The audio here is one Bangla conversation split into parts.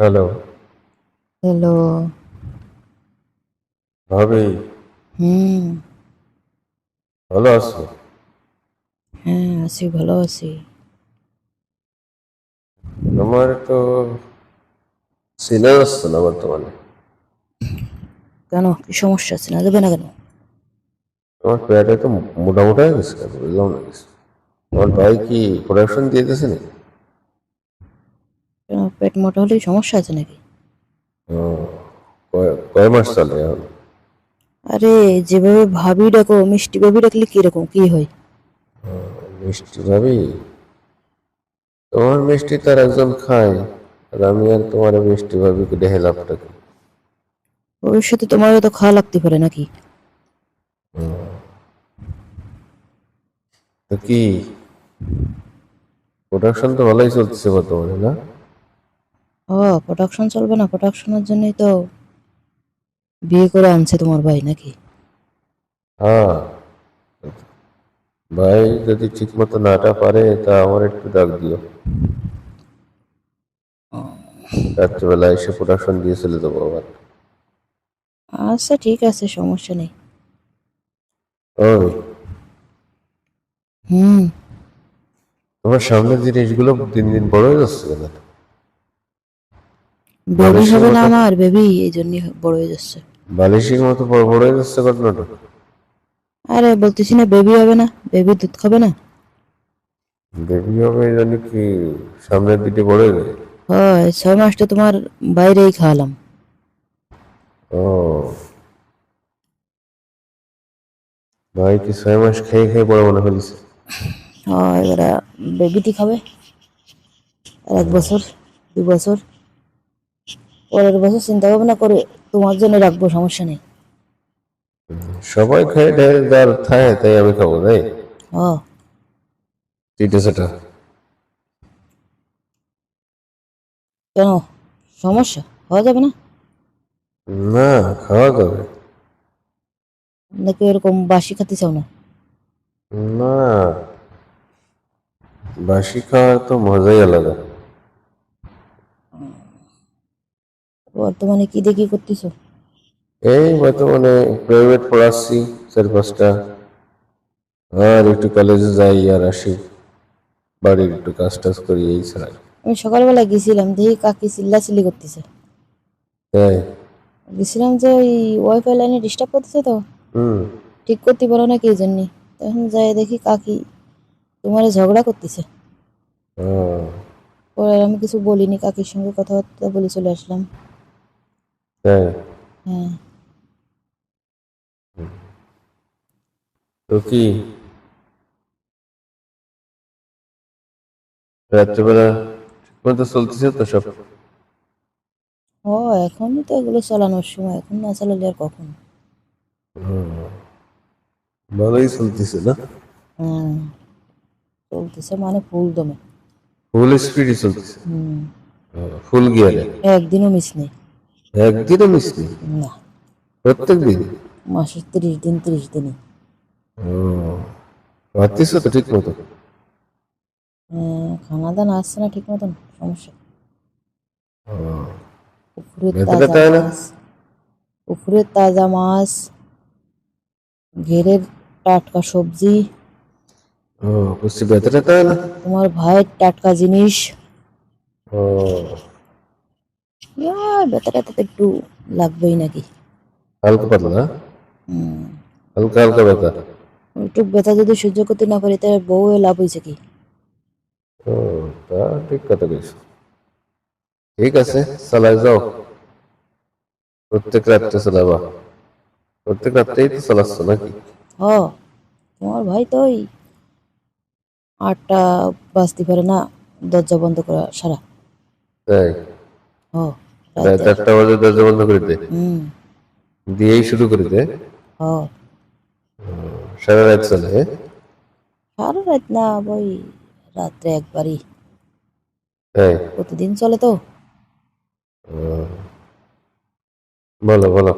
হ্যালো। হ্যালো। ভাবি। হুম। ভালো আছো? হ্যাঁ আছি ভালো আছি। আমার তো সিনে আসছে না বর্তমানে? কেন? কি সমস্যা আছে? না দেবে না কেন? তোমার পেয়ারটা তো মোটা মোটা হয়ে গেছে বুঝলাম না কিছু আমার ভাই কি প্রোডাকশন দিয়ে দিয়েছে নাকি? পেট মোটা হলেই সমস্যা আছে নাকি? কয়- মাস চলে এখন? আরে যেভাবে ভাবি ডাকো মিষ্টি ভাবি ডাকলে কীরকম কি হয়? মিষ্টি ভাবি? তোমার মিষ্টি তার একজন খায় আর আমি আর তোমার মিষ্টি ভাবি ডেহে লাভটা কি? ভবিষ্যতে তোমারও তো খাওয়া লাগতে পারে নাকি? তো কি প্রোডাকশন তো ভালোই চলছে বর্তমানে না? ও প্রোডাকশন চলবে না প্রোডাকশনের জন্যই তো বিয়ে করে আনছে তোমার ভাই নাকি? হ্যাঁ। ভাই যদি ঠিক মতো নাটা পারে তা আমার একটু ডাক দিও। রাত্রিবেলা এসে প্রোডাকশন দিয়ে চলে দেবো আবার। আচ্ছা ঠিক আছে সমস্যা নেই। ওই। হুম। তোমার সামনের জিনিসগুলো দিন দিন বড় হয়ে যাচ্ছে কেন? বেবি হবে না আমার বেবি এই জন্যই বড় হয়ে যাচ্ছে। বালিশের মতো বড় বড় হয়ে যাচ্ছে ঘটনাটা? আরে বলতেছি না বেবি হবে না বেবি দুধ খাবে না। বেবি হবে এই জন্য কি সামনের দিকে বড় হয়ে হয় ছয় মাসটা তোমার বাইরেই খাওয়ালাম। ও। ভাই কি ছয় মাস খেয়ে খেয়ে বড় মনে ফেলছে হয় এবারে বেবিটি খাবে। আর এক বছর দু বছর। পরের বছর চিন্তা ভাবনা করে তোমার জন্য রাখব সমস্যা নেই। সবাই খায় ঢের যার থাকে তাই আমি খাব তাই? ও। চিটে সেটা কেন? সমস্যা? হওয়া যাবে না? না খাওয়া যাবে। নাকি এরকম বাসি খেতে চাও না? না। বাসি খাওয়ার তো মজাই আলাদা। বর্তমানে কি দেখি করতেছো? এই বর্তমানে প্রাইভেট পড়াচ্ছি চার পাঁচটা। আর একটু কলেজে যাই আর আসি। বাড়ির একটু কাজ টাজ করি এই ছাড়া। আমি সকালবেলা গেছিলাম দেখি কাকি চিল্লা চিল্লি করতেছে। তাই? গেছিলাম যে ওই ওয়াইফাই লাইনে ডিস্টার্ব করতেছে তো। হুম। ঠিক করতে পারো না কি জন্য? তখন যাই দেখি কাকি তোমার ঝগড়া করতেছে। ও, পরে আমি কিছু বলিনি কাকির সঙ্গে কথাবার্তা বলে চলে আসলাম। তাই হ্যাঁ তো কি রাত্রেবেলা ঠিক চলতেছে তো সব ও এখনই তো এগুলো চালানোর সময় এখন না চালালে আর কখন ভালোই চলতেছে না চলতেছে মানে ফুল দমে ফুল স্পিডে চলতেছে হুম ফুল গিয়ারে একদিনও মিস নেই একদিনও মিস নেই। না। প্রত্যেক দিন? তিরিশ দিন তিরিশ দিনই ও তো ঠিক মতো। হ্যাঁ, খানা দানা আসছে না ঠিক মতন সমস্যা। তাজা মাছ। পুকুরের তাজা মাছ ঘেরের টাটকা সবজি। ও বুঝছি ভেতরে তাই না? তোমার ভাইয়ের টাটকা জিনিস। ও তো একটু লাগবেই নাকি। হালকা পাতলা হালকা হালকা ব্যথা একটু ব্যথা যদি সহ্য করতে না পারি তাহলে বউ লাভ হয়েছে কি? ও তা ঠিক কথা কইছ। ঠিক আছে চালাই যাও। প্রত্যেক রাত্রে চালাবা। প্রত্যেক রাত্রেই তো চালাচ্ছ নাকি? হ তোমার ভাই তো ওই আটটা বাজতে পারে না দরজা বন্ধ করা সারা। তাই? রাত আটটা বাজে দরজা বন্ধ করে দিয়েই শুরু করে দে হ সারা রাত চলে। হ্যাঁ? সারা রাত না ওই রাত্রে একবারই। তাই প্রতিদিন চলে তো। বলো বলো।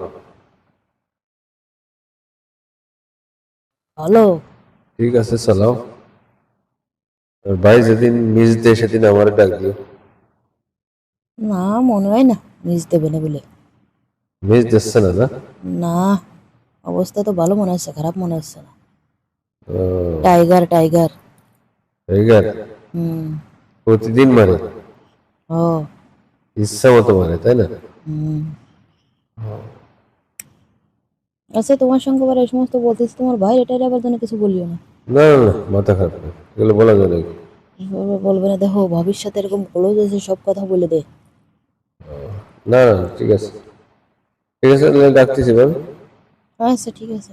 ভালো ঠিক আছে চালাও। ভাই যেদিন মিস দেয় সেদিন আমার ডাক দিও। না মনে হয় না। মিস দেবে না বলে। মিস দিচ্ছে না না? অবস্থা তো ভালো মনে হচ্ছে খারাপ মনে হচ্ছে না। Tiger tiger. টাইগার? হুম। প্রতিদিন মারে? ও। ইচ্ছা মতো মারে তাই না? হুম। আচ্ছা তোমার সঙ্গে আবার এই সমস্ত বলতেছি তোমার ভাই এটা আবার যেন কিছু বলিও না। না না মাথা খারাপ এগুলো বলা নাকি বলবে না দেখো ভবিষ্যতে এরকম ক্লোজ আছে সব কথা বলে দে। না ঠিক আছে। ঠিক আছে তাহলে ডাকতেছি বল আচ্ছা ঠিক আছে।